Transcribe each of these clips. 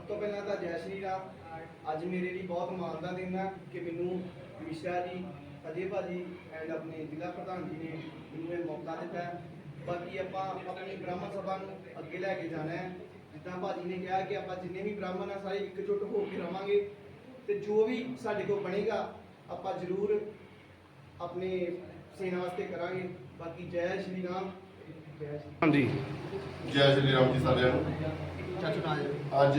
ਸਭ ਤੋਂ ਪਹਿਲਾਂ ਤਾਂ ਜੈ ਸ਼੍ਰੀ ਰਾਮ। ਅੱਜ ਮੇਰੇ ਲਈ ਬਹੁਤ ਮਾਣ ਦਾ ਦਿਨ ਹੈ ਕਿ ਮੈਨੂੰ ਮਿਸ਼ਰਾ ਜੀ, ਅਜੇ ਭਾਜੀ ਐਂਡ ਆਪਣੇ ਜ਼ਿਲ੍ਹਾ ਪ੍ਰਧਾਨ ਜੀ ਨੇ ਮੈਨੂੰ ਇਹ ਮੌਕਾ ਦਿੱਤਾ ਬਾਕੀ ਆਪਾਂ ਆਪਣੀ ਬ੍ਰਾਹਮਣ ਸਭਾ ਨੂੰ ਅੱਗੇ ਲੈ ਕੇ ਜਾਣਾ ਹੈ। ਜਿੱਦਾਂ ਭਾਜੀ ਨੇ ਕਿਹਾ ਕਿ ਆਪਾਂ ਜਿੰਨੇ ਵੀ ਬ੍ਰਾਹਮਣ ਆ, ਸਾਰੇ ਇਕਜੁੱਟ ਹੋ ਕੇ ਰਵਾਂਗੇ। ਤੇ ਜੋ ਵੀ ਸਾਡੇ ਕੋਲ ਬਣੇਗਾ, ਆਪਾਂ ਜ਼ਰੂਰ ਆਪਣੇ ਸੇਨਾ ਵਾਸਤੇ ਕਰਾਂਗੇ। ਬਾਕੀ ਜੈ ਸ਼੍ਰੀ ਰਾਮ। ਹਾਂਜੀ। ਜੈ ਸ਼੍ਰੀ ਰਾਮ ਜੀ ਸਾਰਿਆਂ ਨੂੰ। ਅੱਜ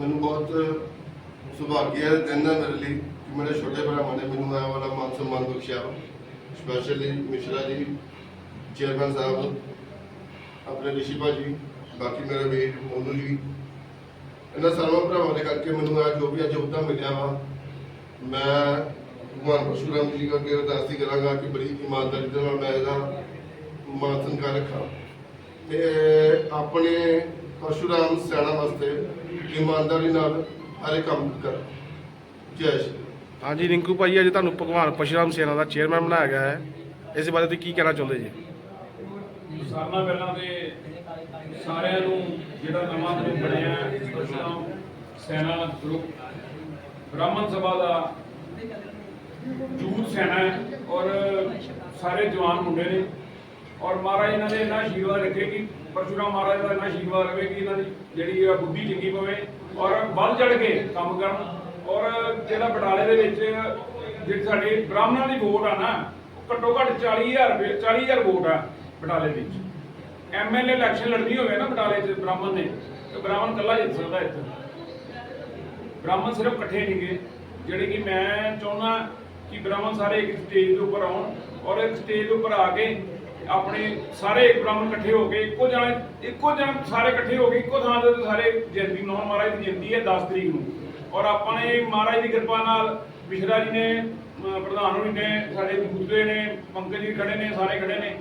ਮੈਨੂੰ ਬਹੁਤ ਸੁਭਾਗਿਆ ਦਿਨ ਹੈ ਮੇਰੇ ਲਈ ਕਿ ਮੇਰੇ ਛੋਟੇ ਭਰਾਵਾਂ ਨੇ ਮੈਨੂੰ ਇਹ ਵਾਲਾ ਮਾਨ ਸਨਮਾਨ ਬਖਸ਼ਿਆ। ਸਪੈਸ਼ਲੀ ਮਿਸ਼ਰਾ ਜੀ ਚੇਅਰਮੈਨ ਸਾਹਿਬ, ਆਪਣੇ ਰਿਸ਼ੀ ਭਾਜੀ, ਬਾਕੀ ਮੇਰੇ ਵੀਰ, ਮੋਨੂ ਜੀ। ਇਹਨਾਂ ਸਰਵਾਂ ਭਰਾਵਾਂ ਦੇ ਕਰਕੇ ਮੈਨੂੰ ਇਹ ਜੋ ਵੀ ਅੱਜ ਅਹੁਦਾ ਮਿਲਿਆ ਵਾ, ਮੈਂ ਭਗਵਾਨ ਪਰਸ਼ੁਰਾਮ ਜੀ ਕਰਕੇ ਅਰਦਾਸ ਕਰਾਂਗਾ ਕਿ ਬੜੀ ਇਮਾਨਦਾਰੀ ਦੇ ਨਾਲ ਮੈਂ ਇਹਦਾ ਮਾਨ ਸਨਮਾਨ ਰੱਖਾਂ। ਤੇ ਆਪਣੇ ਪਰਸ਼ੁਰਾਮ ਸੈਨਾ ਵਾਸਤੇ ਇਮਾਨਦਾਰੀ ਨਾਲ ਹਰ ਕੰਮ ਕਰ। ਜੈ ਸ਼੍ਰੀ। ਹਾਂਜੀ ਰਿੰਕੂ ਭਾਈ ਅੱਜ ਤੁਹਾਨੂੰ ਭਗਵਾਨ ਪਰਸ਼ੁਰਾਮ ਸੇਨਾ ਦਾ ਚੇਅਰਮੈਨ ਬਣਾਇਆ ਗਿਆ ਹੈ। ਇਸ ਬਾਰੇ ਤੁਸੀਂ ਕੀ ਕਹਿਣਾ ਚਾਹੁੰਦੇ ਜੀ? ਸਾਰਿਆਂ ਨਾਲੋਂ ਪਹਿਲਾਂ ਤੇ ਸਾਰਿਆਂ ਨੂੰ ਜਿਹੜਾ ਨਵਾਂ ਗਰੁੱਪ ਬਣਿਆ ਪਰਸ਼ੁਰਾਮ ਸੈਨਾ ਗਰੁੱਪ ਬ੍ਰਾਹਮਣ ਸਭਾ ਦਾ ਜੂਤ ਸੈਨਾ ਹੈ ਔਰ ਸਾਰੇ ਜਵਾਨ ਮੁੰਡੇ ਨੇ ਔਰ ਮਹਾਰਾਜ ਇਹਨਾਂ ਦੇ ਇੰਨਾ ਆਸ਼ੀਰਵਾਦ ਰੱਖੇ ਕਿ ਪਰਸ਼ੁਰਾਮ ਮਹਾਰਾਜ ਦਾ ਇੰਨਾ ਆਸ਼ੀਰਵਾਦ ਰਵੇ ਕਿ ਇਹਨਾਂ ਦੀ ਜਿਹੜੀ ਆ ਬੁੱਧੀ ਚੰਗੀ ਪਵੇ ਔਰ ਵੱਧ ਚੜ ਕੇ ਕੰਮ ਕਰਨ। ਔਰ ਜਿਹੜਾ ਬਟਾਲੇ ਦੇ ਵਿੱਚ ਜਿਹੜੀ ਸਾਡੇ ਬ੍ਰਾਹਮਣਾਂ ਦੀ ਵੋਟ ਆ ਨਾ ਘੱਟੋ ਘੱਟ 40000 ਰੁਪਏ 40000 ਵੋਟ ਆ ਬਟਾਲੇ ਵਿੱਚ। ਐਮਐਲਏ ਇਲੈਕਸ਼ਨ ਲੜਨੀ ਹੋਵੇ ਨਾ ਬਟਾਲੇ 'ਚ ਬ੍ਰਾਹਮਣ ਨੇ ਤੇ ਬ੍ਰਾਹਮਣ ਕੱਲਾ ਜਿੱਤ ਸਕਦਾ ਇੱਥੇ। ਬ੍ਰਾਹਮਣ ਸਿਰਫ ਇਕੱਠੇ ਨਹੀਂਗੇ ਜਿਹੜੇ ਕਿ ਮੈਂ ਚਾਹੁੰਦਾ ਕਿ ਬ੍ਰਾਹਮਣ ਸਾਰੇ ਇੱਕ ਸਟੇਜ ਦੇ ਉੱਪਰ ਆਉਣ ਔਰ ਇੱਕ ਸਟੇਜ ਦੇ ਉੱਪਰ ਆ ਕੇ ਆਪਣੇ ਸਾਰੇ ਇੱਕ ਬ੍ਰਾਹਮਣ ਇਕੱਠੇ ਹੋ ਕੇ ਇੱਕੋ ਜਣਾ ਇੱਕੋ ਜਣਾ ਸਾਰੇ ਇਕੱਠੇ ਹੋ ਕੇ ਇੱਕੋ ਥਾਂ ਦੇ ਸਾਰੇ ਜਯੰਤੀ ਮਨਾਉਣ। ਮਹਾਰਾਜ ਦੀ ਜਯੰਤੀ ਹੈ 10 ਤਰੀਕ ਨੂੰ। ਔਰ ਆਪਾਂ ਨੇ ਮਹਾਰਾਜ ਦੀ ਕਿਰਪਾ ਨਾਲ ਮਿਸ਼ਰਾ ਜੀ ਨੇ ਪ੍ਰਧਾਨ ਹੋਣੀ ਨੇ, ਸਾਡੇ ਦੂਸਰੇ ਨੇ, ਪੰਕਜ ਜੀ ਖੜੇ ਨੇ, ਸਾਰੇ ਖੜੇ ਨੇ।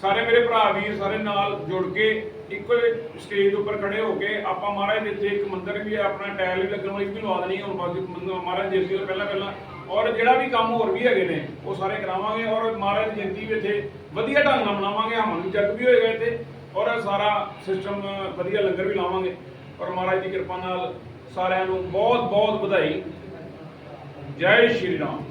ਸਾਰੇ ਮੇਰੇ ਭਰਾ ਵੀਰ ਸਾਰੇ ਨਾਲ ਜੁੜ ਕੇ ਇੱਕੋ ਸਟੇਜ ਦੇ ਉੱਪਰ ਖੜੇ ਹੋ ਕੇ ਆਪਾਂ ਮਹਾਰਾਜ ਦੇ ਇੱਥੇ ਇੱਕ ਮੰਦਿਰ ਵੀ ਹੈ, ਆਪਣਾ ਟਾਇਲ ਵੀ ਲੱਗਣ ਵਾਲੀ ਵੀ ਲਵਾ ਦੇਣੀ ਹੈ ਹੁਣ ਬਾਕੀ ਮਹਾਰਾਜ ਦੀ ਪਹਿਲਾਂ ਪਹਿਲਾਂ ਔਰ ਜਿਹੜਾ ਵੀ ਕੰਮ ਹੋਰ ਵੀ ਹੈਗੇ ਨੇ, ਉਹ ਸਾਰੇ ਕਰਾਵਾਂਗੇ ਔਰ ਮਹਾਰਾਜ ਦੀ ਜਯੰਤੀ ਵੀ ਇੱਥੇ ਵਧੀਆ ਢੰਗ ਨਾਲ ਮਨਾਵਾਂਗੇ, ਹਮਨ ਵੀ ਜੱਗ ਵੀ ਹੋਏਗਾ ਇੱਥੇ ਔਰ ਸਾਰਾ ਸਿਸਟਮ ਵਧੀਆ ਲੰਗਰ ਵੀ ਲਾਵਾਂਗੇ। ਔਰ ਮਹਾਰਾਜ ਦੀ ਕਿਰਪਾ ਨਾਲ ਸਾਰਿਆਂ ਨੂੰ ਬਹੁਤ ਬਹੁਤ ਵਧਾਈ ਜੈ ਸ਼੍ਰੀ ਰਾਮ।